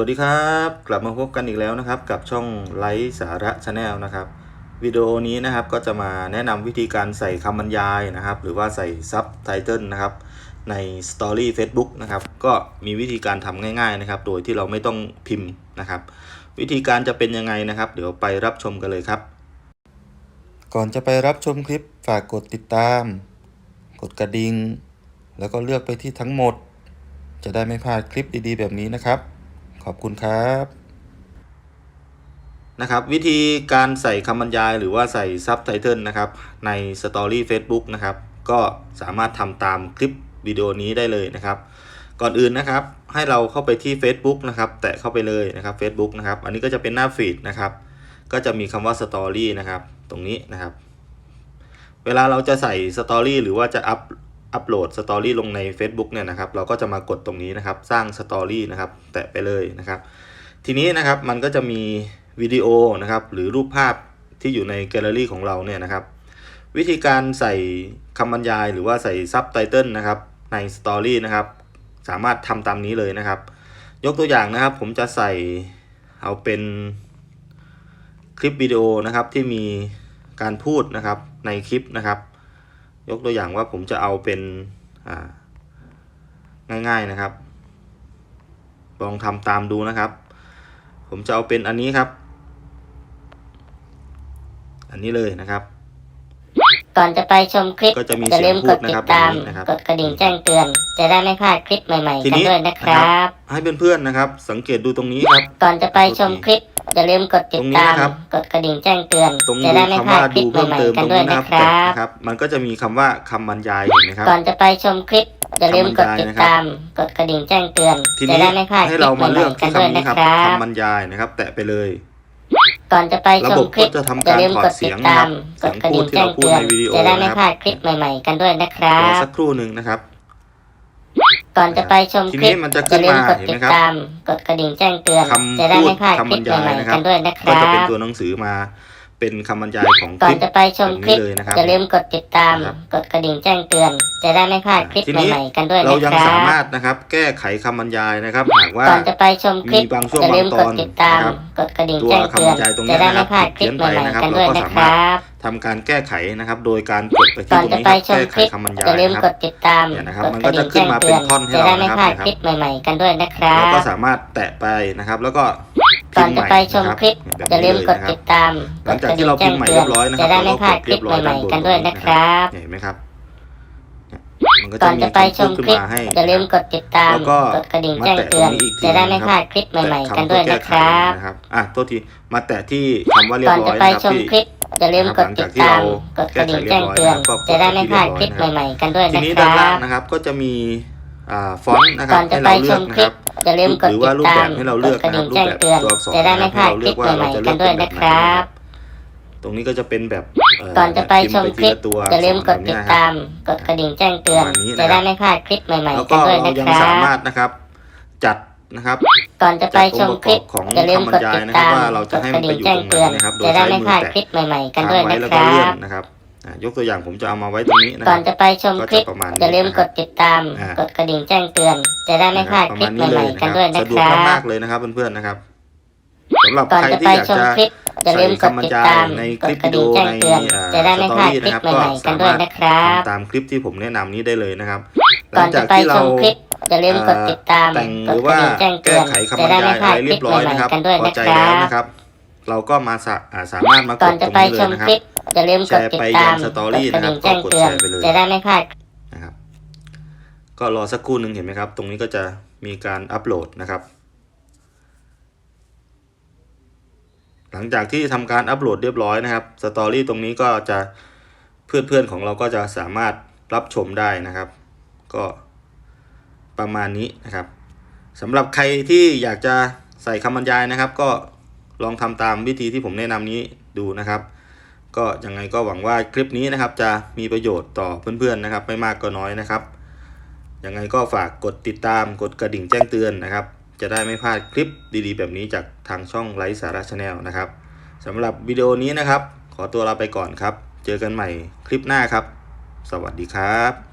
วัสดีครับ กลับมาพบกันอีกแล้วนะครับกับช่องไลฟ์สาระชาแนลนะครับวิดีโอนี้นะครับก็จะมาแนะนำวิธีการใส่คำบรรยายนะครับ หรือว่าใส่ซับไตเติลนะครับใน Story Facebook นะครับก็มีวิธีการทำง่ายๆนะครับโดยที่เราไม่ต้องพิมพ์นะครับ วิธีการจะเป็นยังไงนะครับ เดี๋ยวไปรับชมกันเลยครับ ก่อนจะไปรับชมคลิปฝากกดติดตาม กดกระดิ่งแล้วก็เลือกไปที่ทั้งหมด จะได้ไม่พลาดคลิปดีๆ แบบนี้นะครับ ขอบคุณครับนะครับวิธีการใส่คำบรรยายหรือว่าใส่ซับไตเติลนะครับใน Story Facebook นะครับก็สามารถทำตามคลิปวิดีโอนี้ได้เลยนะครับ ก่อนอื่นนะครับให้เราเข้าไปที่ Facebook นะครับแตะเข้าไปเลยนะครับ Facebook นะครับอันนี้ก็จะเป็นหน้าฟีดนะครับก็จะมีคำว่า Story นะครับตรงนี้นะครับ เวลาเราจะใส่ Story หรือว่าจะอัพ อัปโหลดสตอรี่ลงใน Facebook เนี่ยนะครับ เราก็จะมากดตรงนี้นะครับ สร้างสตอรี่นะครับ แตะไปเลยนะครับ ทีนี้นะครับมันก็จะมีวิดีโอนะครับ หรือรูปภาพที่อยู่ในแกลเลอรี่ของเราเนี่ยนะครับ วิธีการใส่คำบรรยาย หรือว่าใส่ซับไตเติลนะครับในสตอรี่นะครับ สามารถทำตามนี้เลยนะครับ ยกตัวอย่างนะครับ ผมจะใส่เอาเป็นคลิปวิดีโอนะครับที่มีการพูดนะครับในคลิปนะครับ ยกตัวอย่างว่าผมจะเอาเป็นอ่าง่ายๆนะครับ ลองทำตามดูนะครับ ผมจะเอาเป็นอันนี้ครับ อันนี้เลยนะครับ ก่อนจะไปชมคลิปก็จะมีอย่าลืมเสีกยงดพูดตินะครัดบตามแบบนี้นะครับกดกระดิ่งแจ้งเตือน จะได้ไม่พลาดคลิปใหม่ทีๆกันนี้ด้วยนะครับ ให้เพื่อนๆนะครับ สังเกตดูตรงนี้ครับ ก่อนจะไปชมคลิป อย่าลืมกดติดตามตรงนี้นะครับกดกระดิ่งแจ้งเตือน ตรงจะดูได้ไม่พคำลาว่าดคลิดูปเพิ่มใหม่เติมๆกันตรงด้วยนี้นะนะคครับรับนะครับ มันก็จะมีคำว่าคำบรรยายเห็นไหมครับ ก่อนจะไปชมคลิป อย่าลืมกดติดตาม กดกระดิ่งแจ้งเตือน ทีจะนี้ได้ไม่พลาดคให้ลิเราปใหมาเลืม่อกๆกันที่ด้วยคำนี้นะครับครับ คำบรรยายนะครับ แตะไปเลย ก่อนจะไปชระมบบคลิปก็จะทำอย่าการลืมถอดกดเสีติยดงนะตาครัม บกดกระดิ่งเสียงพูแจ้ดงที่เตืเราอนพูดในวิดีโอจะได้ไม่นะพคลารับดคลิปใหม่ ๆ กันด้วยนะครัรอบ สักครู่หนึ่งนะครับ ก่อนจะไปชมทีคนี้ลิปมันจะอขึ้ย่านลืมมากดเห็นติไหมดครับตามกดกระดิ่งแจ้งเตือนคำจะได้พูดไม่พลาดคำคบลิรปรยาใหยม่นะๆครักับนด้วยนะคก็รัจะเป็นบตัวหนังสือมาเป็นคำบรรยายของคก่อนลิปจะไปชมแบบคลินี้ปเลยนะครับอย่าลืมกดติดตามครับกดกระดิ่งแจ้งเตือน จะได้ไม่พลาดคลิปทีนี้ใหม่ๆกันด้วยเรานะยังครัสามารบถนะครับ แก้ไขคำบรรยายนะครับหากว่าก่อนจะไปชมคลิปมีบางช่วงอย่าลืมบางกตดอนติดตามนะครับกดกระดิ่งตัวแจ้งเตือนคำบรรยายตรงนี้จะได้นะครัไม่บพลาดคลิปเขียนใหไปม่นะครับๆกันด้วยเราก็นะสาคมารถรับ ทำการแก้ไขนะครับ โดยการกดไปที่ก่อนตรงจะนี้ไปครับชมแก้ไขคลิปคำบรรยาอย่ายลืมนะคกรับ ดติดตามเนี่ยนะครับกดมันกก็ระจะดิ่งขึ้แจ้นงมาเตืเป็อนนท่อนให้จะเราได้ไม่นะพลาดครับ คลิปใหม่ๆ กันด้วยนะครัเราก็บ สามารถแตะไปนะครับ แล้วก็ก่อนจะไปชมคลิปแบบอย่าลืนี้มเลยกดนะครัติบดตามหลังจากกดกระที่ดิ่เรางแจ้พิมงพ์ใหม่เตืเรีอยนบร้อยนะคจะรับได้ไม่พลาดเรคลิปก็กใหม่เรียบร้อยๆกันด้วยนะครับ เห็นไหมครับมันก็ก่จะอนมีจะไปชคำพูมดขึ้นคลิปมาให้ อย่าลืมกดติดตามแล้วก็กดกระดิ่งมาแจ้งแตะเตือนตรงนี้อีกทีจะได้ไม่นะครับพลาดคลิปใหม่ ๆ กันด้วยนะคแตรับนะครับ อะโทษที มาแตะที่คำว่าเรียบก่อนร้จะอยไปนะครับชมที่ คลิป อย่าลืมกดติดตามกดกระดิ่งแจ้งเตือนจะได้ไม่พลาดคลิปใหม่ๆกันด้วยทีนะนี้คด้านรัล่างบนะครับ ก็จะมีอ่าฟอนต์นะคก่รัอบนจะให้ไปเราชเลือกมนะคลิคปรับอย่าลืมกดหรือติว่าดรูปตาแบมบให้เรากเลืดอกกระนะคดิ่รังบรูปแจ้งแบบเตือนตัวอักษรจะได้ไม่พลาดคลิปใหม่ๆกันด้วยนะครับ ตรงนี้ก็จะเป็นแบบเก่อนจะไปชมคลิปพิพ์ไปทีะตัวอย่าลืมกดแบบตินี้ดนะครับตาม กดกระดิ่งแจ้งเตือนประมาณนี้นะครับจะได้ไม่พลาดคลิปใหม่แล้วๆก็กันด้วยเรานะยังครัสามารบถนะครับ จัด นะครับก่อนจะไปชมคลิปของอย่าลืมกดติดตามคำบรรยายนะครับว่าเรากจะดให้กมัระนไปดิ่งอยู่แจ้งตรงไหนเตือนนะครับโดยจะได้ใช้ไม่มืพอลาดแตะคลิปใหม่ๆกันค้างด้วยไว้นะแล้วคก็รัเลื่อบนนะครับอะยกตัวอย่างผมจะเอามาไว้ตรงนี้นะคก่รัอบนจะไปชมคลิปก็จะประมาณนี้อย่าลืมกดติดตามอ่ากกดกระดิ่งแจ้งเตือน จะได้ไม่พลาดประคลิมาปณใหนี้เลยม่ๆนะกันคด้วยรับนะสะดควกรับมากๆเลยนะครับเพื่อนๆนะครับสำหรับก่อนใครจะที่ไปอยากชมจะคลิปอย่าลืมกดติดตามในคกลิดปกระวิดีดิ่โองแจ้งในเตือนอ่าจะได้ไม่พลาดสตอรี่คลิปนะครับใหม่ๆกันด้วยนะครับทำตามคลิปที่ผมแนะนำนี้ได้เลยนะครับหก่ลัองนจาจะกไปที่ชเรามคลิป อย่าลืมกดติดตามแต่งหกรืดอกระว่าดิ่งแจ้งเตืแก้อนไขคำบจะรรได้ยาไม่ยพลาอะดไรคเรีลิยปบร้อยใหม่นะครับๆกันด้วยพอนะใจครัแล้วบนะครับ เราก็มาสะอ่าสามารถมากก่อดนตจะรงไปนี้เลชยมนะคครับลิปอย่าลืมกดติดตามแชร์ไปยังสตกอดรี่กระนะครับดิ่งแจ้งเตือนก็กดแชร์ไปเลยจะได้ไม่พลาดนะครับ ก็รอสักครู่หนึ่งเห็นไหมครับ ตรงนี้ก็จะมีการอัปโหลดนะครับ หลังจากที่ทำการอัปโหลดเรียบร้อยนะครับสตอรี่ตรงนี้ก็จะเพื่อนๆของเราก็จะสามารถรับชมได้นะครับ ก็ ประมาณนี้นะครับสำหรับใครที่อยากจะใส่คำบรรยายนะครับ ก็ลองทำตามวิธีที่ผมแนะนำนี้ดูนะครับ ก็ยังไงก็หวังว่าคลิปนี้นะครับ จะมีประโยชน์ต่อเพื่อนๆนะครับ ไม่มากก็น้อยนะครับยังไงก็ฝากกดติดตามกดกระดิ่งแจ้งเตือนนะครับ จะได้ไม่พลาดคลิปดีๆ แบบนี้จากทางช่องไลฟ์สาระชาแนลนะครับสำหรับวิดีโอนี้นะครับ ขอตัวลาไปก่อนครับ เจอกันใหม่คลิปหน้าครับ สวัสดีครับ